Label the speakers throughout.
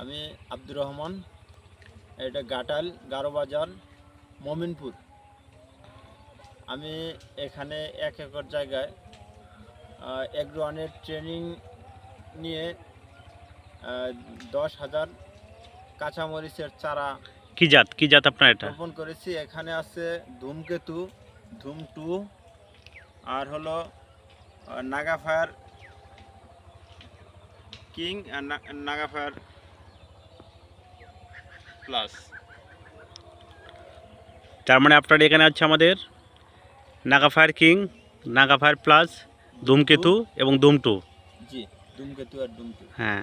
Speaker 1: আমি আব্দুর রহমান এটা গাটাল গারোবাজার মমিনপুর। আমি এখানে এক একর জায়গায় এগ্রোয়ানের ট্রেনিং নিয়ে দশ হাজার কাঁচামরিচের চারা
Speaker 2: কি জাত? কি জাত আপনার এটা?
Speaker 1: রোপণ করেছি। এখানে আছে ধূমকেতু ধুম টু আর হলো নাগাফায়ার কিং আর নাগাফায়ার প্লাস।
Speaker 2: তার মানে আপনার এখানে আছে আমাদের নাগাফায়ার কিং নাগাফায়ার প্লাস ধূমকেতু এবং ধুমটু
Speaker 1: জি ধূমকেতু আর ধূম টু।
Speaker 2: হ্যাঁ।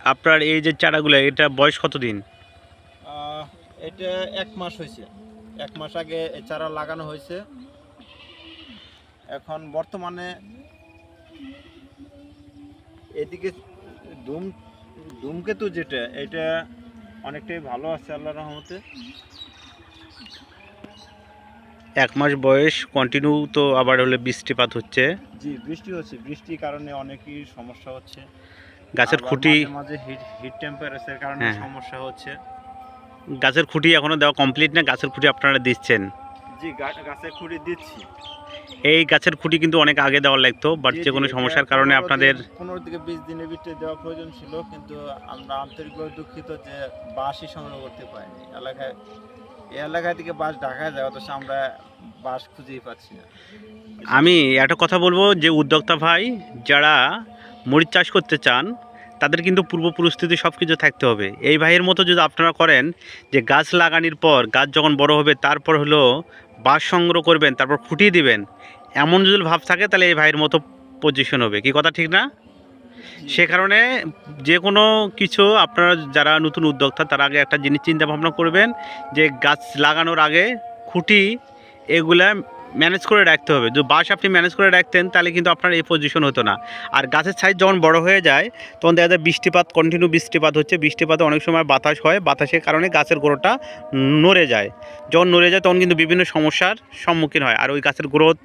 Speaker 2: আপনার এই যে চারাগুলো এটা বয়স কতদিন?
Speaker 1: আহ, এটা এক মাস হয়েছে। এক মাস আগে এই চারা লাগানো হয়েছে। এখন বর্তমানে এদিকে ধূম ধূমকেতু যেটা এটা অনেকটাই ভালো আছে আল্লাহ রহমতে।
Speaker 2: এক মাস বয়স কন্টিনিউ তো আবার হলে বৃষ্টিপাত হচ্ছে।
Speaker 1: জি বৃষ্টি হচ্ছে। বৃষ্টির কারণে অনেকই সমস্যা হচ্ছে।
Speaker 2: গাছের খুঁটি
Speaker 1: মাঝে হিট হিট টেম্পারেচার কারণে
Speaker 2: হ্যাঁ।
Speaker 1: সমস্যা হচ্ছে।
Speaker 2: গাছের খুঁটি এখনও দেওয়া কমপ্লিট না গাছের খুঁটি আপনারা দিচ্ছেন।
Speaker 1: জি গা- গাছে খুঁড়ি দিচ্ছি।
Speaker 2: এই গাছের খুঁটি কিন্তু অনেক আগে দেওয়া লাগতো বাট যে কোনো সমস্যার কারণে আপনাদের
Speaker 1: পনেরো থেকে বিশ দিনের ভিতরে দেওয়া প্রয়োজন ছিল কিন্তু আমরা আন্তরিকভাবে দুঃখিত যে বাঁশই সংগ্রহ করতে পারিনি। এলাকায় এই এলাকা থেকে বাঁশ ঢাকায় যায় অথচ আমরা বাস খুঁজেই পাচ্ছি না।
Speaker 2: আমি একটা কথা বলব যে উদ্যোক্তা ভাই যারা মরিচ চাষ করতে চান তাদের কিন্তু পূর্বপুরুষ থেকে সব কিছু থাকতে হবে। এই ভাইয়ের মতো যদি আপনারা করেন যে গাছ লাগানোর পর গাছ যখন বড় হবে তারপর হলো বাঁশ সংগ্রহ করবেন তারপর ফুটিয়ে দিবেন এমন যদি ভাব থাকে তাহলে এই ভাইয়ের মতো পজিশন হবে। কি কথা ঠিক না? সে কারণে যে কোনো কিছু আপনারা যারা নতুন উদ্যোক্তা তার আগে একটা জিনিস চিন্তা ভাবনা করবেন যে গাছ লাগানোর আগে খুঁটি এগুলা ম্যানেজ করে রাখতে হবে। যদি বাঁশ আপনি ম্যানেজ করে রাখতেন, তাহলে কিন্তু আপনার এই পজিশন হতো না। আর গাছের সাইজ যখন বড় হয়ে যায়, তখন দেখা যায় বৃষ্টিপাত কন্টিনিউ বৃষ্টিপাত হচ্ছে। বৃষ্টিপাতে অনেক সময় বাতাস হয়। বাতাসের কারণে গাছের গোড়াটা নড়ে যায়। যখন নড়ে যায়, তখন কিন্তু বিভিন্ন সমস্যার সম্মুখীন হয়। আর ওই গাছের গ্রোথ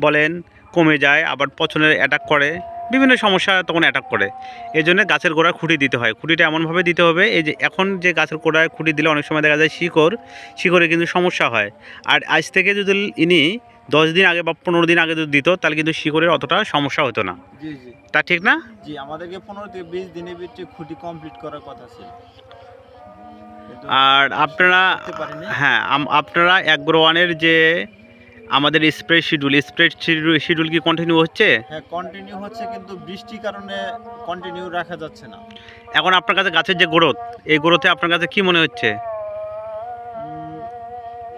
Speaker 2: বলেন, কমে যায়, আবার পছনের অ্যাটাক করে। বিভিন্ন সমস্যা তখন অ্যাটাক করে। এই জন্য গাছের গোড়ায় খুঁটি দিতে হয়। খুঁটিটা এমনভাবে দিতে হবে, এই যে এখন যে গাছের গোড়ায় খুঁটি দিলে অনেক সময় দেখা যায় শিকড়, শিকড়ে কিন্তু সমস্যা হয়। আর আজ থেকে যদি ইনি দশ দিন আগে বা পনেরো দিন আগে যদি দিত তাহলে কিন্তু শিকড়ের অতটা সমস্যা হতো না।
Speaker 1: জি জি।
Speaker 2: তা ঠিক না?
Speaker 1: জি আমাদেরকে পনেরো থেকে বিশ দিনের ভিতরে খুঁটি কমপ্লিট করার কথা ছিল।
Speaker 2: আর আপনারা হ্যাঁ আপনারা অ্যাগ্রো ওয়ানের যে আমাদের স্প্রে শিডিউল স্প্রে শিডিউল কি কন্টিনিউ হচ্ছে?
Speaker 1: হ্যাঁ কন্টিনিউ হচ্ছে কিন্তু বৃষ্টির কারণে কন্টিনিউ রাখা যাচ্ছে না।
Speaker 2: এখন আপনার কাছে গাছের যে গ্রোথ এই গ্রোথে আপনার কাছে কি মনে হচ্ছে?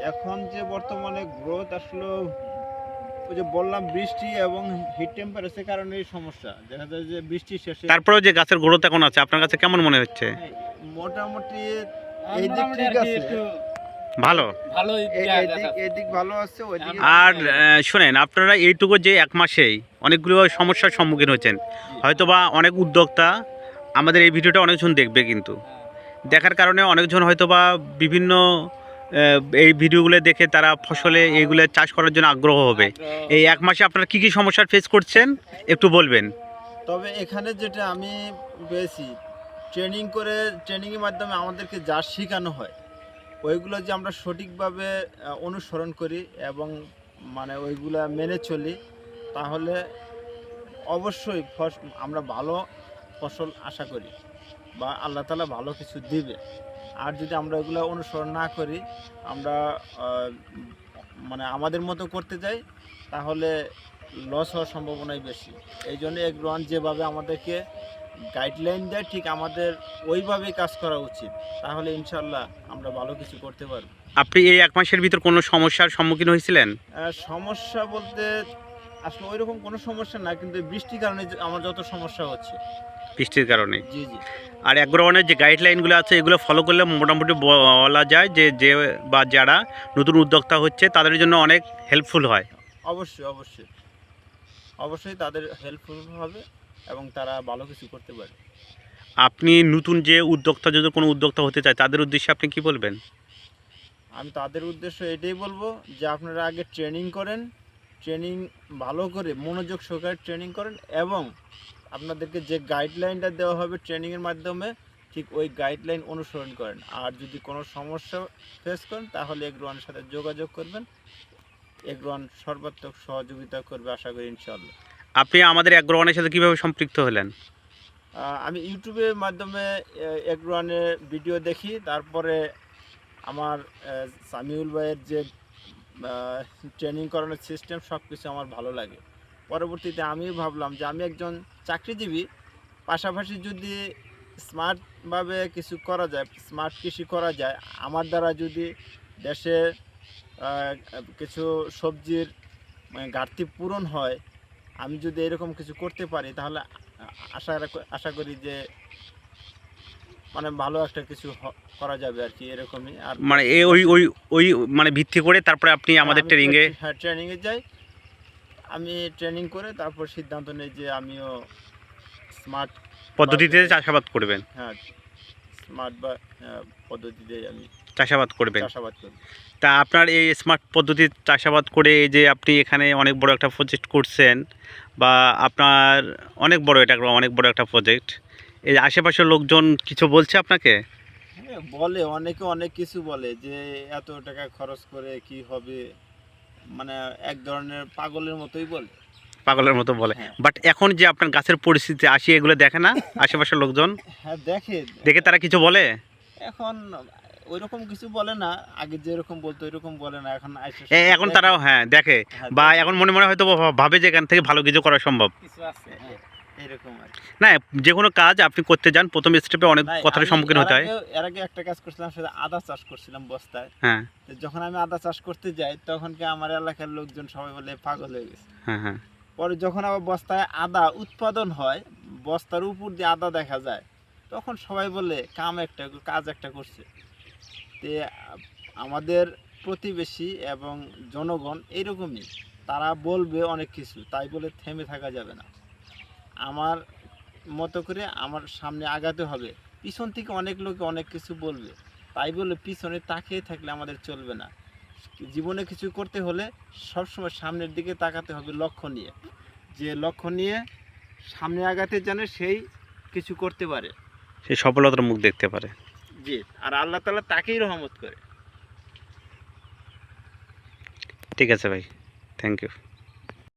Speaker 1: এখন যে বর্তমানে গ্রোথ আসলে ওই যে বললাম বৃষ্টি এবং হিট টেম্পারেচার কারণে এই সমস্যা। দেখা যায় যে বৃষ্টি শেষে
Speaker 2: তারপরেও যে গাছের গ্রোথ এখন আছে আপনার কাছে কেমন মনে হচ্ছে?
Speaker 1: হ্যাঁ, মোটামুটি এই দিক ঠিক আছে।
Speaker 2: ভালো।
Speaker 3: ভালোই
Speaker 1: এই- এই দিক এই দিক ভালো আছে ওই দিকে
Speaker 2: আর শোনেন আপনারা এইটুকু যে এক মাসেই অনেকগুলো সমস্যার সম্মুখীন হচ্ছেন। হয়তোবা অনেক উদ্যোক্তা আমাদের এই ভিডিওটা অনেকজন দেখবে কিন্তু। দেখার কারণে অনেকজন হয়তোবা বিভিন্ন এই ভিডিওগুলো দেখে তারা ফসলে এইগুলো চাষ করার জন্য আগ্রহ হবে। এই এক মাসে আপনারা কি কি সমস্যার ফেস করছেন? একটু বলবেন।
Speaker 1: তবে এখানে যেটা আমি পেয়েছি ট্রেনিং করে ট্রেনিংয়ের মাধ্যমে আমাদেরকে যা শেখানো হয়, ওইগুলো যে আমরা সঠিকভাবে অনুসরণ করি এবং মানে ওইগুলো মেনে চলি, তাহলে অবশ্যই ফস আমরা ভালো ফসল আশা করি বা আল্লাহ তালা ভালো কিছু দিবে। আর যদি আমরা ওইগুলো অনুসরণ না করি আমরা মানে আমাদের মতো করতে যাই তাহলে লস হওয়ার সম্ভাবনাই বেশি। এই জন্য এগ্রোয়ান যেভাবে আমাদেরকে গাইডলাইন দেয় ঠিক আমাদের ওইভাবেই কাজ করা উচিত। তাহলে ইনশাল্লাহ আমরা ভালো কিছু করতে পারব।
Speaker 2: আপনি এই এক মাসের ভিতর কোনো সমস্যার সম্মুখীন হয়েছিলেন?
Speaker 1: সমস্যা বলতে আসলে ওইরকম কোনো সমস্যা না কিন্তু বৃষ্টির কারণে আমার যত সমস্যা হচ্ছে
Speaker 2: বৃষ্টির কারণে।
Speaker 1: জি জি।
Speaker 2: আর অ্যাগ্রোওয়ানের যে গাইডলাইনগুলো আছে এগুলো ফলো করলে মোটামুটি বলা যায় যে যে বা যারা নতুন উদ্যোক্তা হচ্ছে তাদের জন্য অনেক হেল্পফুল হয়।
Speaker 1: অবশ্যই অবশ্যই। অবশ্যই তাদের হেল্পফুল হবে এবং তারা ভালো কিছু করতে পারে।
Speaker 2: আপনি নতুন যে উদ্যোক্তা যদি কোনো উদ্যোক্তা হতে চায় তাদের উদ্দেশ্যে আপনি কি বলবেন?
Speaker 1: আমি তাদের উদ্দেশ্য এটাই বলব যে আপনারা আগে ট্রেনিং করেন। ট্রেনিং ভালো করে মনোযোগ সহকারে ট্রেনিং করেন এবং আপনাদেরকে যে গাইডলাইনটা দেওয়া হবে ট্রেনিংয়ের মাধ্যমে ঠিক ওই গাইডলাইন অনুসরণ করেন। আর যদি কোনো সমস্যা ফেস করেন তাহলে এগ্রোয়ানের সাথে যোগাযোগ করবেন। এগ্রোয়ান সর্বাত্মক সহযোগিতা করবে আশা করি ইনশাল্লাহ
Speaker 2: আপনি আমাদের অ্যাগ্রোওয়ানের সাথে কীভাবে সম্পৃক্ত হলেন?
Speaker 1: আমি ইউটিউবের মাধ্যমে এগ্রোয়ানের ভিডিও দেখি। তারপরে আমার সামিউল ভাইয়ের যে ট্রেনিং করানোর সিস্টেম সব কিছু আমার ভালো লাগে। পরবর্তীতে আমিও ভাবলাম যে আমি একজন চাকরিজীবী পাশাপাশি যদি স্মার্টভাবে কিছু করা যায় স্মার্ট কৃষি করা যায় আমার দ্বারা যদি দেশে কিছু সবজির মানে ঘাটতি পূরণ হয় আমি যদি এরকম কিছু করতে পারি তাহলে আশা আশা করি যে মানে ভালো একটা কিছু করা যাবে আর কি এরকমই। আর
Speaker 2: মানে এই ওই ওই ওই মানে ভিত্তি করে তারপরে আপনি আমাদের
Speaker 1: আমি
Speaker 2: ট্রেনিংয়ে
Speaker 1: ট্রে- হ্যাঁ ট্রেনিংয়ে যাই আমি ট্রেনিং করে তারপর সিদ্ধান্ত নেই যে আমিও স্মার্ট
Speaker 2: পদ্ধতিতে চাষাবাদ করবেন?
Speaker 1: হ্যাঁ স্মার্ট বা আহ, পদ্ধতিতে আমি
Speaker 2: চাষাবাদ করবেন।
Speaker 1: চাষাবাদ করি
Speaker 2: তা আপনার এই স্মার্ট পদ্ধতির চাষাবাদ করে এই যে আপনি এখানে অনেক বড় একটা প্রজেক্ট করছেন বা আপনার অনেক বড় এটা অনেক বড় একটা প্রজেক্ট এই আশেপাশের লোকজন কিছু বলছে আপনাকে?
Speaker 1: হ্যাঁ বলে অনেকে অনেক কিছু বলে যে এত টাকা খরচ করে কি হবে? মানে এক ধরনের পাগলের মতোই বলে।
Speaker 2: পাগলের মতো বলে।
Speaker 1: হ্যাঁ।
Speaker 2: বাট এখন যে আপনার গাছের পরিস্থিতি আসি এগুলো দেখে না? আশেপাশের লোকজন?
Speaker 1: হ্যাঁ দেখে।
Speaker 2: দেখে তারা কিছু বলে?
Speaker 1: এখন ওইরকম কিছু বলে না। আগে যেরকম বলতো ওইরকম বলে না। এখন
Speaker 2: আসে এখন তারাও হ্যাঁ দেখে।
Speaker 1: হ্যাঁ,
Speaker 2: বা এখন মনে মনে হয়তো ভাবে যে এখান থেকে ভালো কিছু করা সম্ভব।
Speaker 1: কিছু আছে হ্যাঁ, এরকম আর
Speaker 2: না যে কোনো কাজ আপনি করতে যান প্রথম স্টেপে অনেক কথার সম্মুখীন হতে হয়।
Speaker 1: এর আগে একটা কাজ করছিলাম সেটা আদা চাষ করছিলাম বস্তায়।
Speaker 2: হ্যাঁ।
Speaker 1: যখন আমি আদা চাষ করতে যাই তখন কি আমার এলাকার লোকজন সবাই বলে পাগল হয়ে গেছে।
Speaker 2: হ্যাঁ হ্যাঁ।
Speaker 1: পরে যখন আবার বস্তায় আদা উৎপাদন হয় বস্তার উপর দিয়ে আদা দেখা যায় তখন সবাই বলে কাম একটা কাজ একটা করছে। তে আমাদের প্রতিবেশী এবং জনগণ এরকমই তারা বলবে অনেক কিছু তাই বলে থেমে থাকা যাবে না। আমার মতো করে আমার সামনে আগাতে হবে। পিছন থেকে অনেক লোকে অনেক কিছু বলবে। তাই বলে পিছনে তাকিয়ে থাকলে আমাদের চলবে না। জীবনে কিছু করতে হলে সবসময় সামনের দিকে তাকাতে হবে লক্ষ্য নিয়ে। যে লক্ষ্য নিয়ে সামনে আগাতে জানে সেই কিছু করতে পারে।
Speaker 2: সে সফলতার মুখ দেখতে পারে।
Speaker 1: জি আর আল্লাহ তালা তাকেই রহমত করে।
Speaker 2: ঠিক আছে ভাই। Thank you